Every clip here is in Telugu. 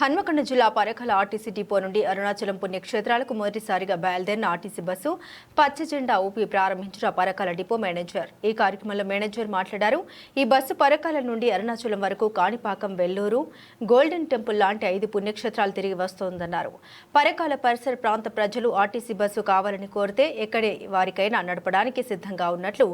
హన్మకొండ జిల్లా పరకల ఆర్టీసీ డిపో నుండి అరుణాచలం పుణ్యక్షేత్రాలకు మొదటిసారిగా బయలుదేరిన ఆర్టీసీ బస్సు పచ్చ జెండా ఊపి ప్రారంభించిన పరకాల డిపో మేనేజర్. ఈ కార్యక్రమంలో మేనేజర్ మాట్లాడారు. ఈ బస్సు పరకాల నుండి అరుణాచలం వరకు కాణిపాకం వెల్లూరు గోల్డెన్ టెంపుల్ లాంటి ఐదు పుణ్యక్షేత్రాలు తిరిగి వస్తోందన్నారు. పరకాల పరిసర ప్రాంత ప్రజలు ఆర్టీసీ బస్సు కావాలని కోరితే ఎక్కడే వారికైనా నడపడానికి సిద్ధంగా ఉన్నట్లు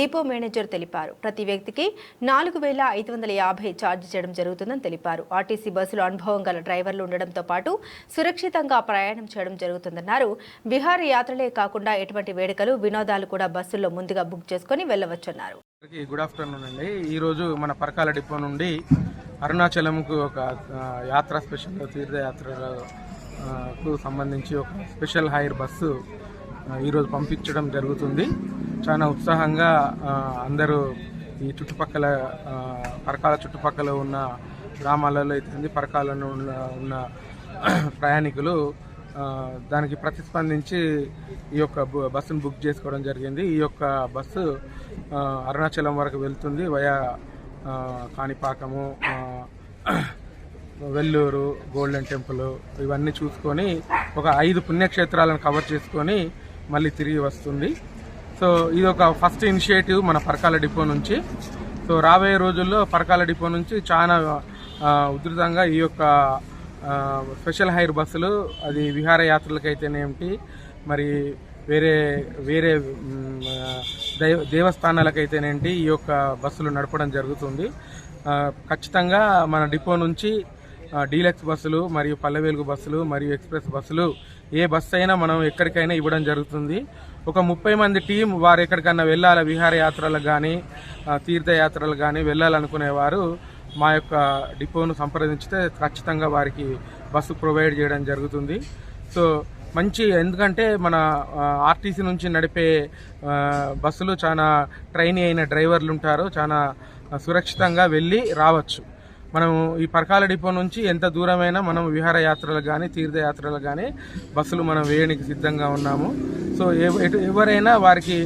డిపో మేనేజర్ తెలిపారు. ప్రతి వ్యక్తికి నాలుగు వేల ఐదు వందల యాభై ఛార్జ్ చేయడం జరుగుతుందని తెలిపారు. ఆర్టీసీ బస్సులు అనుభవం గల డ్రైవర్లు ఉండడంతో పాటు సురక్షితంగా ప్రయాణం చేయడం జరుగుతుందన్నారు. బీహార్ యాత్రలే కాకుండా ఎటువంటి వేడుకలు వినోదాలు కూడా బస్సుల్లో ముందుగా బుక్ చేసుకుని వెళ్ళవచ్చన్నారు. గుడ్ ఆఫ్టర్నూన్ అండి. ఈరోజు మన పరకాల డిపో నుండి అరుణాచలంకు ఒక యాత్ర స్పెషల్ తీర్థయాత్రలకు సంబంధించి ఒక స్పెషల్ హైర్ బస్సు ఈరోజు పంపించడం జరుగుతుంది. చాలా ఉత్సాహంగా అందరూ ఈ చుట్టుపక్కల పరకాల చుట్టుపక్కల ఉన్న గ్రామాలలో అయితే పరకాలలో ఉన్న ఉన్న ప్రయాణికులు దానికి ప్రతిస్పందించి ఈ యొక్క బస్సును బుక్ చేసుకోవడం జరిగింది. ఈ యొక్క బస్సు అరుణాచలం వరకు వెళ్తుంది via Kanipakam Vellore golden temple ఇవన్నీ చూసుకొని ఒక ఐదు పుణ్యక్షేత్రాలను కవర్ చేసుకొని మళ్ళీ తిరిగి వస్తుంది. సో ఇది ఒక ఫస్ట్ ఇనిషియేటివ్ మన పరకాల డిపో నుంచి. సో రాబోయే రోజుల్లో పరకాల డిపో నుంచి చాలా ఉధృతంగా ఈ యొక్క స్పెషల్ హైర్ బస్సులు అది విహారయాత్రలకైతేనేమిటి మరి వేరే వేరే దైవ దేవస్థానాలకైతేనేంటి ఈ యొక్క బస్సులు నడపడం జరుగుతుంది. ఖచ్చితంగా మన డిపో నుంచి డీలక్స్ బస్సులు మరియు పల్లెవేలుగు బస్సులు మరియు ఎక్స్ప్రెస్ బస్సులు ఏ బస్సు అయినా మనం ఎక్కడికైనా ఇవ్వడం జరుగుతుంది. ఒక ముప్పై మంది టీం వారు ఎక్కడికన్నా వెళ్ళాలి? విహారయాత్రలకు కానీ తీర్థయాత్రలకు కానీ వెళ్ళాలనుకునేవారు మా యొక్క డిపోను సంప్రదించితే ఖచ్చితంగా వారికి బస్సు ప్రొవైడ్ చేయడం జరుగుతుంది. సో మంచి ఎందుకంటే మన ఆర్టీసీ నుంచి నడిపే బస్సులు చాలా ట్రైన్ అయిన డ్రైవర్లు ఉంటారు చాలా సురక్షితంగా వెళ్ళి రావచ్చు. మనం ఈ పరకాల డిపో నుంచి ఎంత దూరమైనా మనం విహారయాత్రలకు కానీ తీర్థయాత్రలకు కానీ బస్సులు మనం వేయడానికి సిద్ధంగా ఉన్నాము. సో ఎవరైనా వారికి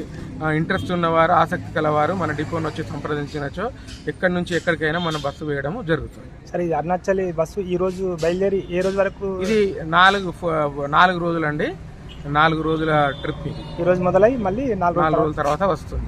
ఇంట్రెస్ట్ ఉన్నవారు ఆసక్తి కలవారు మన డిపోను వచ్చి సంప్రదించినచో ఎక్కడి నుంచి ఎక్కడికైనా మన బస్సు వేయడం జరుగుతుంది. సరే ఇది అరుణాచల్ బస్సు ఈ రోజు బయలుదేరి ఏ రోజు వరకు ఇది నాలుగు నాలుగు రోజులండి. నాలుగు రోజుల ట్రిప్ ఇది. ఈ రోజు మొదలై మళ్ళీ నాలుగు నాలుగు రోజుల తర్వాత వస్తుంది.